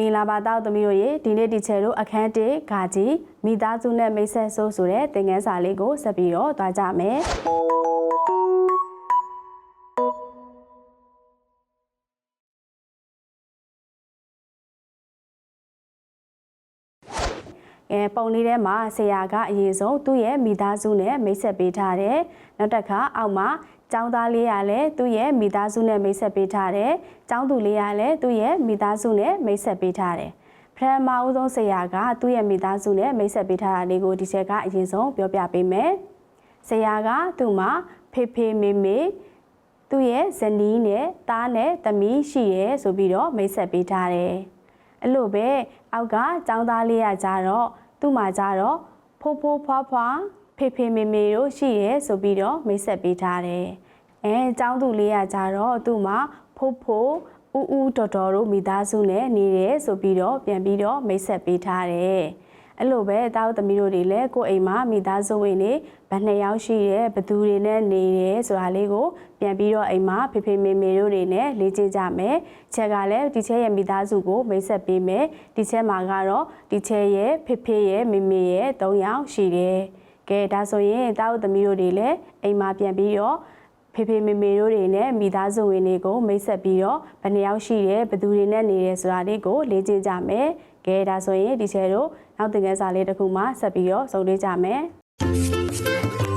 မင်္ဂလာပါတောက်သမီးတို့ရေဒီနေ့ဒီချယ်တို့အခန်း1ဂါကြီးမိသားစုနဲ့မိတ်ဆက်ဆိုးဆိုတဲ့သင်ခန်းစာလေးကိုဆက်ပြီးတော့သွားကြမယ်အဲပုံလေးထဲမှာဆရာကအရင်ဆုံးသူ့ရဲ့မိသားစုနဲ့မိတ်ဆက်ပေးထားတယ်။နောက်တစ်ခါအောက်မှာ ကျောင်းသားလေးရလည်းသူ့ရဲ့မိသားစုနဲ့မိတ်ဆက်ပေးထားတယ်။ကျောင်းသူလေးရလည်းသူ့ရဲ့မိသားစုနဲ့မိတ်ဆက်ပေးထားတယ်။ပထမအဦးဆုံးဆရာကသူ့ရဲ့မိသားစုနဲ့မိတ်ဆက်ပေးထားတာလေးကိုဒီချက်ကအရင်ဆုံးပြောပြပေးမယ်။ဆရာကသူ့မှာဖေဖေမေမေသူ့ရဲ့ဇနီးနဲ့သားနဲ့သမီးရှိရဲဆိုပြီးတော့မိတ်ဆက်ပေးထားတယ်။အဲ့လိုပဲအောက်ကចောင်းသားလေးရကြတော့သူ့မှာကြတော့ဖိုးဖိုးဖွားဖွား ဖေဖေမေမေတို့ရှိရဲဆိုပြီးတော့မိတ်ဆက်ပေးထားတယ်။အဲចောင်းသူလေးရကြတော့သူ့မှာဖိုးဖိုးဦးဦးတော်တော်တို့မိသားစုနဲ့နေတယ်ဆိုပြီးတော့ပြန်ပြီးတော့မိတ်ဆက်ပေးထားတယ်။အဲ့လိုပဲတားသမီးတို့တွေလည်းကိုယ့်အိမ်မှာမိသားစုဝင်နေဘယ်နှစ်ယောက်ရှိရဲဘယ်သူတွေနဲ့နေတယ်ဆိုတာလေးကိုပြန်ပြီးတော့အိမ်မှာဖေဖေမေမေတို့တွေနဲ့လေ့ကျင့်ကြမယ်။ချက်ကလည်းဒီချက်ရဲ့မိသားစုကိုမိတ်ဆက်ပေးမယ်။ဒီချက်မှာကတော့ဒီချက်ရဲ့ဖေဖေရဲ့မေမေရဲ့၃ယောက်ရှိတယ်။ ကဲဒါဆိုရင်တားသမီးတို့တွေလည်းအိမ်မှာပြန်ပြီးတော့ဖေဖေမေမေတို့တွေနဲ့မိသားစုဝင်တွေကိုမိတ်ဆက်ပြီးတော့ဘယ်နှယောက်ရှိတယ်ဘယ်သူတွေနဲ့နေတယ်ဆိုတာလေးကိုလေ့ကျင့်ကြမယ်။ကဲဒါဆိုရင်ဒီချဲတို့နောက်သင်ခန်းစာလေးတစ်ခုမှဆက်ပြီးတော့စုံလေးကြမယ်။